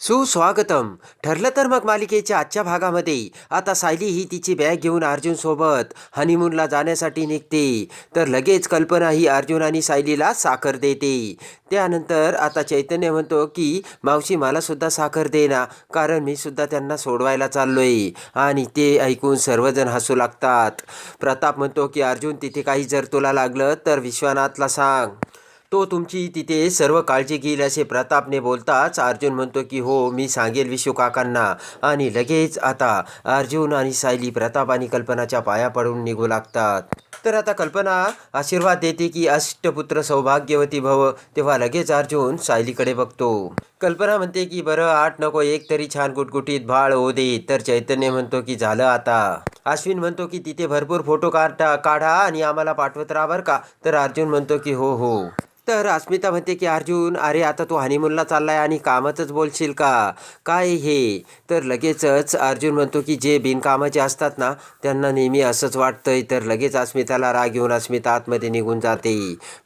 सुस्वागतम. ठरलं तर मग मालिकेच्या आजच्या भागामध्ये आता सायली ही तिची बॅग घेऊन अर्जुनसोबत हनीमूनला जाण्यासाठी निघते. तर लगेच कल्पना ही अर्जुन आणि सायलीला साखर देते. त्यानंतर आता चैतन्य म्हणतो की मावशी मलासुद्धा साखर दे ना कारण मी सुद्धा त्यांना सोडवायला चाललोय. आणि ते ऐकून सर्वजण हसू लागतात. प्रताप म्हणतो की अर्जुन तिथे काही जर तुला लागलं तर विश्वनाथला सांग. तो तुमची तिथे सर्व काळजी घेईल असे प्रतापने बोलताच अर्जुन म्हणतो की हो मी सांगेल विशू काकांना. आणि लगेच आता अर्जुन आणि सायली प्रताप आणि कल्पनाच्या पाया पडून निघू लागतात. तर आता कल्पना आशीर्वाद देते की अष्टपुत्र सौभाग्यवती भव तेव्हा लगेच अर्जुन सायलीकडे बघतो. कल्पना म्हणते की बरं आठ नको एक तरी छान गुटगुटीत भाळ होऊ दे. तर चैतन्य म्हणतो की झालं आता. अश्विन म्हणतो की तिथे भरपूर फोटो काढा काढा आणि आम्हाला पाठवत राहा बरं का? तर अर्जुन म्हणतो की हो हो. तर अस्मिता म्हणते की अर्जुन अरे आता तू हनीमूनला चाललाय आणि कामातच बोलशील का? काय हे? तर लगेचच अर्जुन म्हणतो की जे बिनकामाचे असतात ना त्यांना नेहमी असंच वाटतंय. तर लगेच अस्मिताला राग घेऊन अस्मिता आतमध्ये निघून जाते.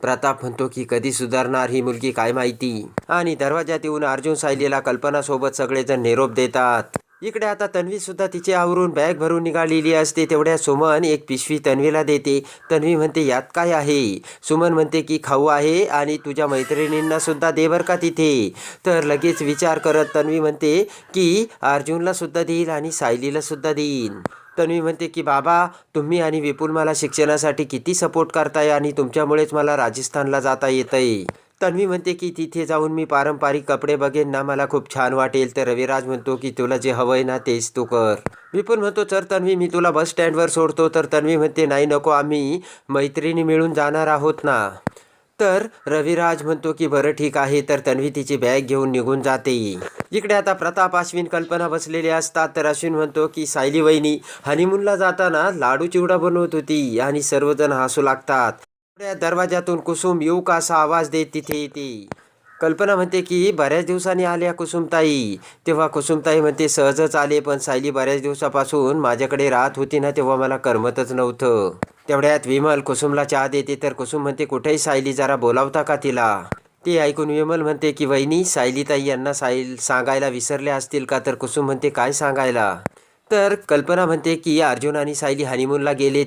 प्रताप म्हणतो की कधी सुधारणार ही मुलगी काय माहिती? आणि दरवाजात येऊन अर्जुन सायलीला कल्पनासोबत सगळेजण निरोप देतात. इकडे आता तन्वी सुद्धा तिचे आवरून बॅग भरून निघालेली असते. तेवढ्या सुमन एक पिशवी तन्वीला देते. तन्वी म्हणते यात काय आहे? सुमन म्हणते की खाऊ आहे आणि तुझ्या मैत्रिणींना सुद्धा दे बर का तिथे. तर लगेच विचार करत तन्वी म्हणते की अर्जुनला सुद्धा देईल आणि सायलीला सुद्धा देईन. तन्वी म्हणते की बाबा तुम्ही आणि विपुल मला शिक्षणासाठी किती सपोर्ट करताय आणि तुमच्यामुळेच मला राजस्थानला जाता येतंय. तन्वी म्हणते की तिथे जाऊन मी पारंपरिक कपडे बघेन ना मला खूप छान वाटेल. तर रविराज म्हणतो की तुला जे हवंय ना तेच तू कर. मी पण म्हणतो तर तन्वी मी तुला बस स्टँडवर सोडतो. तर तन्वी म्हणते नाही नको आम्ही मैत्रिणी मिळून जाणार आहोत ना. तर रविराज म्हणतो की बरं ठीक आहे. तर तन्वी तिची बॅग घेऊन निघून जाते. इकडे आता प्रताप अश्विन कल्पना बसलेले असतात. तर अश्विन म्हणतो की सायली वहिनी हनीमूनला जाताना लाडू चिवडा बनवत होती आणि सर्वजण हसू लागतात. दरवाजातून कुसुम येऊ का असा आवाज देत तिथे येते. कल्पना म्हणते की बऱ्याच दिवसांनी आल्या कुसुमताई. तेव्हा कुसुमताई म्हणते सहजच आले पण सायली बऱ्याच दिवसापासून माझ्याकडे राहत होती ना तेव्हा मला करमतच नव्हतं. तेवढ्यात विमल कुसुमला चहा देते तर कुसुम म्हणते कुठेही सायली जरा बोलावता का तिला? ते ऐकून विमल म्हणते की वहिनी सायलीताई यांना साईल सांगायला विसरले असतील का? तर कुसुम म्हणते काय सांगायला? तर कल्पना म्हणते की अर्जुन आणि सायली हनीमूनला गेले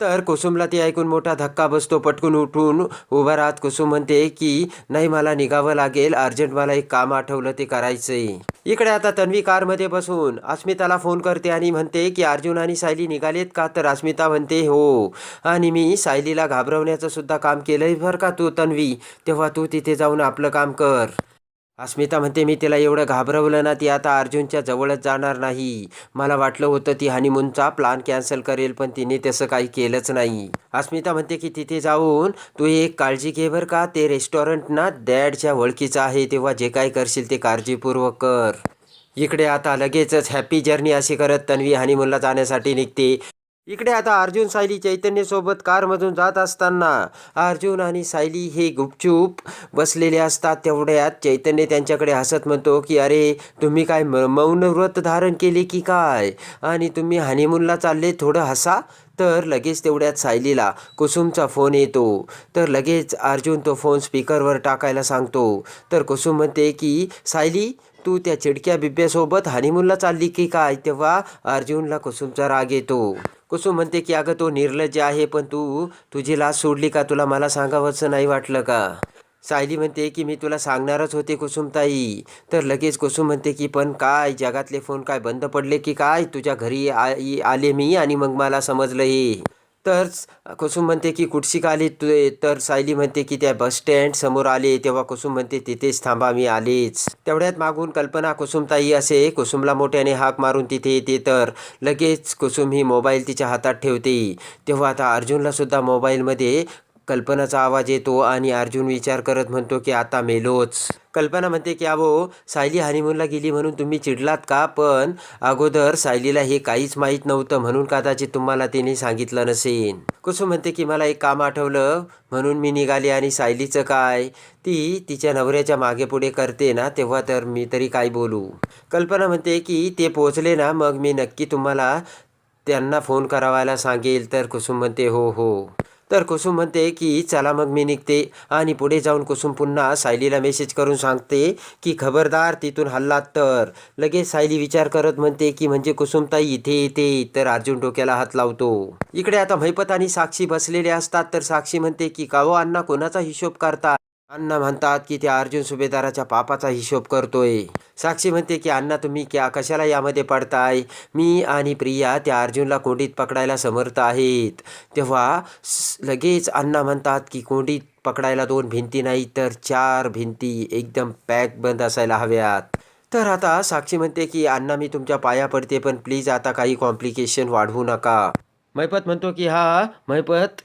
तर कुसुमला ते ऐकून मोठा धक्का बसतो. पटकून उठून उभा राहत कुसुम म्हणते की नाही मला निघावं लागेल. अर्जंट मला एक काम आठवलं ते करायचंय. इकडे आता तन्वी कारमध्ये बसून अस्मिताला फोन करते आणि म्हणते की अर्जुन आणि सायली निघालेत का? तर अस्मिता म्हणते हो. आणि मी सायलीला घाबरवण्याचं सुद्धा काम केलंय बरं का तू तन्वी? तेव्हा तू तिथे जाऊन आपलं काम कर. अस्मिता म्हणते मी तिला एवढं घाबरवलं ना ती आता अर्जुनच्या जवळच जाणार नाही. मला वाटलं होतं ती हनीमूनचा प्लान कॅन्सल करेल पण तिने तसं काही केलंच नाही. अस्मिता म्हणते की तिथे जाऊन तू एक काळजी घे बरं का ते रेस्टॉरंट ना डॅडच्या ओळखीचं आहे तेव्हा जे काय करशील ते काळजीपूर्वक कर. इकडे आता लगेचच हॅपी जर्नी अशी करत तन्वी हनीमूनला जाण्यासाठी निघते. इकडे आता अर्जुन सायली चैतन्यसोबत कारमधून जात असताना अर्जुन आणि सायली हे गुपचूप बसलेले असतात तेवढ्यात चैतन्य त्यांच्याकडे हसत म्हणतो की अरे तुम्ही काय म मौन व्रत धारण केले की काय? आणि तुम्ही हनीमूनला चालले थोडं हसा? तर लगेच तेवढ्यात सायलीला कुसुमचा फोन येतो. तर लगेच अर्जुन तो फोन स्पीकरवर टाकायला सांगतो. तर कुसुम म्हणते की सायली तू त्या चिडक्या बिब्यासोबत हनीमूनला चालली की काय? तेव्हा अर्जुनला कुसुमचा राग येतो. कुसुम म्हणते की अगं तो निर्लज्ज आहे पण तू तुझी लाज सोडली का? तुला मला सांगावंसं नाही वाटलं का? सायली म्हणते की मी तुला सांगणारच होते कुसुमताई. तर लगेच कुसुम म्हणते की पण काय? जगातले फोन काय बंद पडले की काय? तुझ्या घरी आ आले मी आणि मग मला समजलं हे. तर कुसुम म्हणते की कुठशिक आली तू? तर सायली म्हणते की त्या बस स्टँड समोर आले. तेव्हा कुसुम म्हणते तिथेच थांबा मी आलेच. तेवढ्यात मागून कल्पना कुसुमताई असे कुसुमला मोठ्याने हाक मारून तिथे येते. तर लगेच कुसुम ही मोबाईल तिच्या हातात ठेवते. तेव्हा आता अर्जुनला सुद्धा मोबाईलमध्ये कल्पनाचा आवाज येतो आणि अर्जुन विचार करत म्हणतो की आता मेलोच. कल्पना म्हणते की अहो सायली हनीमूनला गेली म्हणून तुम्ही चिडलात का? पण अगोदर सायलीला हे काहीच माहीत नव्हतं म्हणून कदाचित तुम्हाला तिने सांगितलं नसेन. कुसुम म्हणते की मला एक काम आठवलं. म्हणून मी निघाले आणि सायलीचं काय? ती तिच्या नवऱ्याच्या मागे पुढे करते ना तेव्हा तर मी तरी काय बोलू? कल्पना म्हणते की ते पोचले ना मग मी नक्की तुम्हाला त्यांना फोन करावायला सांगेल. तर कुसुम म्हणते हो हो. तर कुसुम म्हणते की चला मग मी निघते. आणि पुढे जाऊन कुसुम पुन्हा सायलीला मेसेज करून सांगते की खबरदार तिथून हल्लात तर. लगेच सायली विचार करत म्हणते की म्हणजे कुसुमताई इथे येते तर अर्जुन डोक्याला हात लावतो. इकडे आता महिपत आणि साक्षी बसलेले असतात. तर साक्षी म्हणते की कावो अण्णा कोणाचा हिशोब करता? अण्णा म्हणतात की त्या अर्जुन सुभेदाराच्या पापाचा हिशोब करतोय. साक्षी म्हणते की अण्णा तुम्ही क्या कशाला यामध्ये पडताय? मी आणि प्रिया त्या अर्जुनला कोंडीत पकडायला समर्थ आहेत. तेव्हा लगेच अण्णा म्हणतात की कोंडीत पकडायला दोन भिंती नाही तर चार भिंती एकदम पॅक बंद असायला हव्यात. तर आता साक्षी म्हणते की अण्णा मी तुमच्या पाया पडते पण प्लीज आता काही कॉम्प्लिकेशन वाढवू नका. मैपत म्हणतो की हा मैपत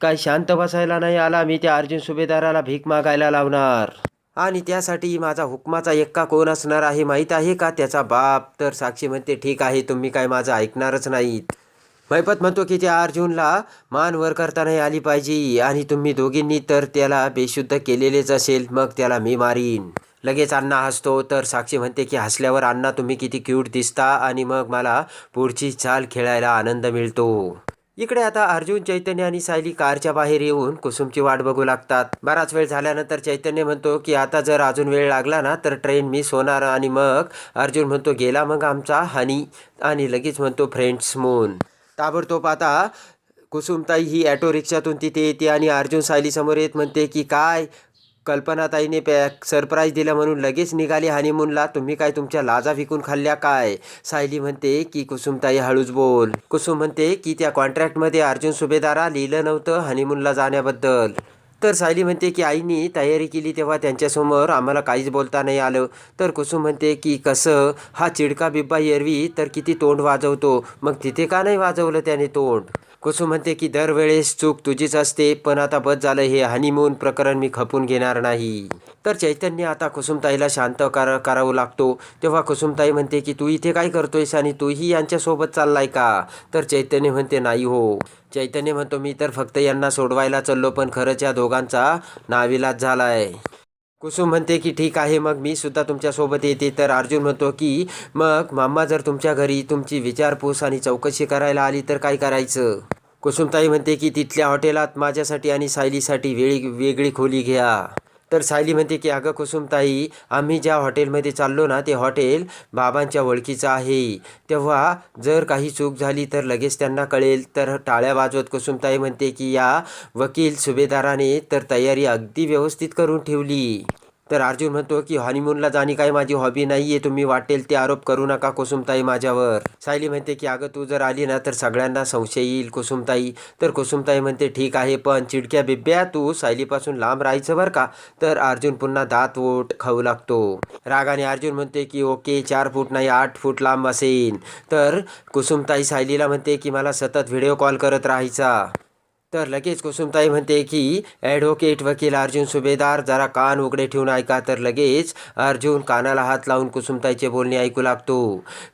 काय शांत बसायला नाही आला मी त्या अर्जुन सुभेदाराला भीक मागायला लावणार. आणि त्यासाठी माझा हुकमाचा एक्का कोण असणार आहे माहीत आहे का? त्याचा बाप तर साक्षी म्हणते ठीक आहे तुम्ही काय माझं ऐकणारच नाहीत. मैपत म्हणतो की त्या अर्जुनला मान वर करता नाही आली पाहिजे आणि तुम्ही दोघींनी तर त्याला बेशुद्ध केलेलेच असेल मग त्याला मी मारीन. लगेच अण्णा हसतो तर साक्षी म्हणते की हसल्यावर अण्णा तुम्ही किती क्यूट दिसता आणि मग मला पुढची चाल खेळायला आनंद मिळतो. इकडे आता अर्जुन चैतन्य आणि सायली कारच्या बाहेर येऊन कुसुमची वाट बघू लागतात. बराच वेळ झाल्यानंतर चैतन्य म्हणतो की आता जर अजून वेळ लागला ना तर ट्रेन मिस होणार आणि मग अर्जुन म्हणतो गेला मग आमचा हनी आणि लगेच म्हणतो फ्रेंड्स मून ताबडतोब आता कुसुमताई ही ॲटो रिक्षातून तिथे येते आणि अर्जुन सायली समोर येत म्हणते की काय? कल्पनाताईने पॅक सरप्राईज दिलं म्हणून लगेच निघाली हनीमूनला तुम्ही काय तुमच्या लाजा विकून खाल्ल्या काय? सायली म्हणते की कुसुमताई हळूच बोल. कुसुम म्हणते की त्या कॉन्ट्रॅक्टमध्ये अर्जुन सुभेदारा लिहिलं नव्हतं हनीमूनला जाण्याबद्दल. तर सायली म्हणते की आईनी तयारी केली तेव्हा त्यांच्यासमोर आम्हाला काहीच बोलता नाही आलं. तर कुसुम म्हणते की कसं? हा चिडका बिब्बा एरवी तर किती तोंड वाजवतो. मग तिथे का नाही वाजवलं त्याने तोंड? कुसुम म्हणते की दरवेळेस चूक तुझीच असते पण आता बस झालं हे हनीमून प्रकरण मी खपून घेणार नाही. तर चैतन्य आता कुसुमताईला शांत कर करावं लागतो. तेव्हा कुसुमताई म्हणते की तू इथे काय करतोयस आणि तूही यांच्यासोबत चाललाय का? तर चैतन्य म्हणते नाही हो. चैतन्य म्हणतो मी तर फक्त यांना सोडवायला चाललो पण खरंच या दोघांचा नाविलाज झालाय. कुसुम म्हणते की ठीक आहे मग मी सुद्धा तुमच्यासोबत येते. तर अर्जुन म्हणतो की मग मामा जर तुमच्या घरी तुमची विचारपूस आणि चौकशी करायला आली तर काय करायचं? कुसुमताई म्हणते की तिथल्या हॉटेलात माझ्यासाठी आणि सायलीसाठी वेळी वेगळी खोली घ्या. तर सायली म्हणते की अगं कुसुमताई आम्ही ज्या हॉटेलमध्ये चाललो ना ते हॉटेल बाबांच्या ओळखीचं आहे. तेव्हा जर काही चूक झाली तर लगेच त्यांना कळेल. तर टाळ्या वाजवत कुसुमताई म्हणते की या वकील सुभेदाराने तर तयारी अगदी व्यवस्थित करून ठेवली. तर अर्जुन म्हणतो की हनीमूनला जाणे काय माझी हॉबी नाही आहे तुम्ही वाटेल ते आरोप करू नका कुसुमताई माझ्यावर. सायली म्हणते की अगं तू जर आली ना तर सगळ्यांना संशय येईल कुसुमताई. तर कुसुमताई म्हणते ठीक आहे पण चिडक्या बिब्या तू सायलीपासून लांब राहायचं बरं का? तर अर्जुन पुन्हा दात ओट खाऊ लागतो. रागाने अर्जुन म्हणते की ओके चार फूट नाही आठ फूट लांब असेल तर कुसुमताई सायलीला म्हणते की मला सतत व्हिडिओ कॉल करत राहायचा. तर लगेच कुसुमताई म्हणते की ॲडव्होकेट वकील अर्जुन सुभेदार जरा कान उघडे ठेवून ऐका. तर लगेच अर्जुन कानाला हात लावून कुसुमताईचे बोलणे ऐकू लागतो.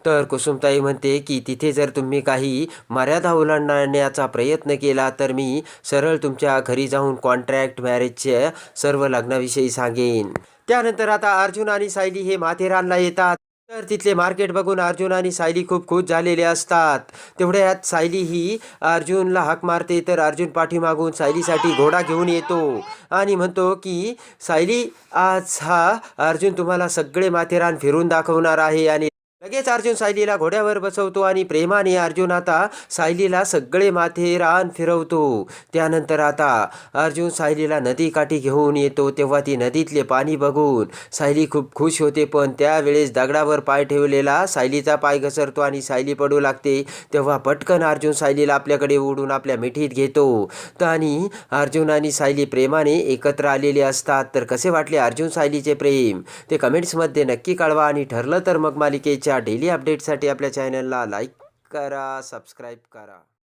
तर कुसुमताई म्हणते की तिथे जर तुम्ही काही मर्यादा ओलांडण्याचा प्रयत्न केला तर मी सरळ तुमच्या घरी जाऊन कॉन्ट्रॅक्ट मॅरेजच्या सर्व लग्नाविषयी सांगेन. त्यानंतर आता अर्जुन आणि सायली हे माथेरानला येतात. तर तिथले मार्केट बघून अर्जुन आणि सायली खूप खुश झालेले असतात. तेवढ्यात सायली ही अर्जुनला हाक मारते तर अर्जुन पाठीमागून सायलीसाठी घोडा घेऊन येतो आणि म्हणतो की सायली आज हा अर्जुन तुम्हाला सगळे माथेरान फिरून दाखवणार आहे आणि लगेच अर्जुन सायलीला घोड्यावर बसवतो आणि प्रेमाने अर्जुन आता सायलीला सगळे माथेरान फिरवतो. त्यानंतर आता अर्जुन सायलीला नदीकाठी घेऊन येतो. तेव्हा ती नदीतले पाणी बघून सायली खूप खुश होते. पण त्यावेळेस दगडावर पाय ठेवलेला सायलीचा पाय घसरतो आणि सायली पडू लागते. तेव्हा पटकन अर्जुन सायलीला आपल्याकडे ओढून आपल्या मिठीत घेतो. तर आणि अर्जुन आणि सायली प्रेमाने एकत्र आलेले असतात. तर कसे वाटले अर्जुन सायलीचे प्रेम? ते कमेंट्समध्ये नक्की कळवा आणि ठरलं तर मग मालिकेच्या डेली अपडेटसाठी आपल्या चॅनलला लाईक करा सबस्क्राईब करा.